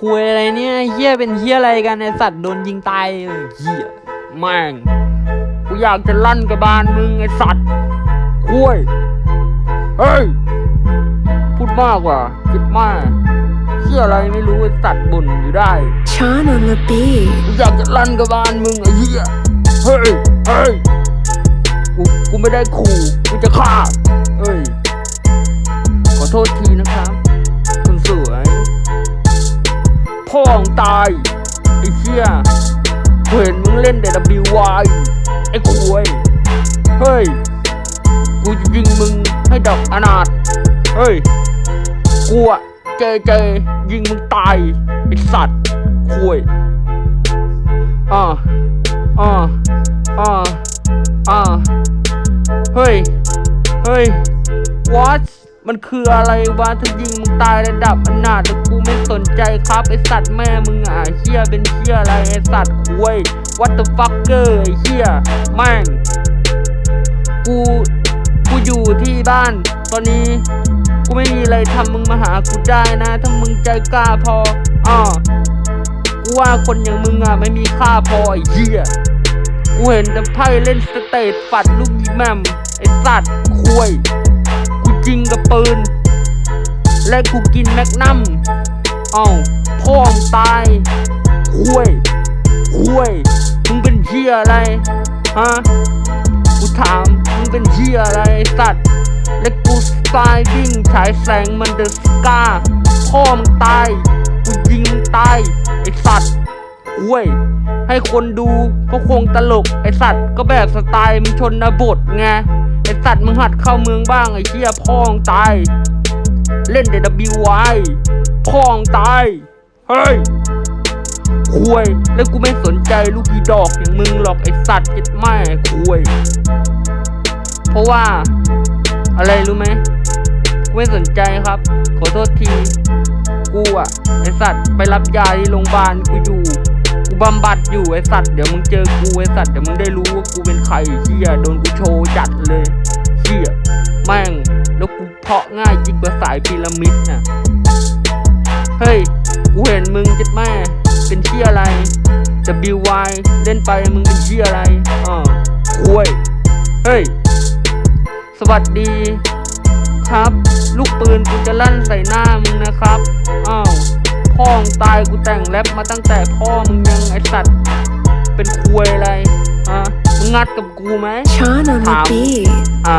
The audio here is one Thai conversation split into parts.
คุยอะไรเนี่ยเฮียเป็นเฮียอะไรกันไอสัตว์โดนยิงตายเออเฮียแม่งกูอยากจะลั่นกระบาลมึงไอสัตว์คุยเฮ้ยพูดมากว่ะคิดมากเชี่ยอะไรไม่รู้ไอสัตว์บ่นอยู่ได้ Sean on the beat. กูอยากจะลั่นกระบาลมึงไอ้เหี้ยเฮ้ยเฮ้ยกูกูไม่ได้ขู่กูจะฆ่า ตายไอ้เชี่ยกูเห็นมึงเล่นแต่ WY ไอ้ควยเฮ้ย กูจะยิงมึงให้ดอกอนาถเฮ้ย กูอะเจเจยิงมึงตายไอ้สัตว์ควยอ่าอ่าอ่าอ่าเฮ้ย เฮ้ย what มันคืออะไรวะถ้ายิงมึงตายระดับอนาถแต่กูไม่ นใจครับไอสัตว์แม่มึงอะเฮียเป็นเฮียอะไรไอสัตว์ควย what the fucker ไอเฮียแม่ง กู กูอยู่ที่บ้าน ตอนนี้ กูไม่มีอะไรทำมึงมาหากูได้นะถ้ามึงใจกล้าพออ้อกูว่าคนอย่างมึงอะไม่มีค่าพอไอเหี้ยกูเห็นแต่ไพ่เล่นสเตทฝัดลูกยีแมมไอสัตว์คุย กูจริงกับปืนและกูกินแมกนัม เอ้าพ่องตายคุยคุยมึงเป็นเหี้ยอะไรฮะกูถามมึงเป็นเหี้ยอะไรสัตว์และกูสไตล์วิ่งฉายแสงมันเดอะสกาพ่อมึงตายกูยิงตายไอสัตว์เว้ยให้คนดูก็คงตลกไอสัตว์ก็แบบสไตล์มึงชนบทไงไอสัตว์มึงหัดเข้าเมืองบ้างไอเชี่ยพ่อมึงตาย เล่นเด WY พ่องตาย เฮ้ยคุยแล้วกูไม่สนใจลูกอีดอกอย่างมึงหรอกไอสัตว์เจ็ดแม่คุยเพราะว่า อะไรรู้ไหมกูไม่สนใจครับ ขอโทษที กูอะไอสัตว์ไปรับยาที่โรงพยาบาลกูอยู่กูบำบัดอยู่ไอสัตว์เดี๋ยวมึงเจอกูไอสัตว์เดี๋ยวมึงได้รู้ว่ากูเป็นใครเฮียโดนกูโชว์จัดเลยเฮียแม่งแล้วกูเพาะง่ายจริงกว่าสายพีระมิดน่ะ เฮ้ย กูเห็นมึงเจ็ดแม่ เป็นเชี่ยอะไร WY เล่นไปมึงเป็นเชี่ยอะไรอ่าคุยเฮ้ย สวัสดี ครับ ลูกปืนกูจะลั่นใส่หน้ามึงนะครับอ้าวพ่อมึงตายกูแต่งแรปมาตั้งแต่พ่อมึงยังไอสัตว์ เป็นควยอะไรอะมึงงัดกับกูไหม Sean on the Tom. beat. อ่า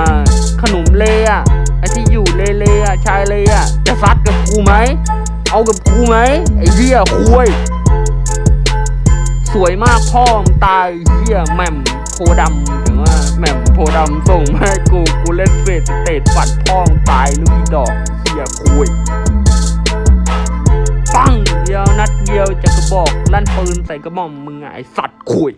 ขนมเลอะไอที่อยู่เลเลอะชายเลอะจะซัดกับกูไหม เอากับกูไหมไอ้เหี้ยควยสวยมากพ่อมึงตายเหี้ยแหม่มโพดำถึงว่าแหม่มโพดำส่งมาให้กูกูเล่นเฟสเตทฝัดพ่อมึงตายลูกอีดอกเหี้ยคุยปังเดียวนัดเดียวจะกระบอกลั่นปืนใส่กระหม่อมมึงไงสัตว์คุย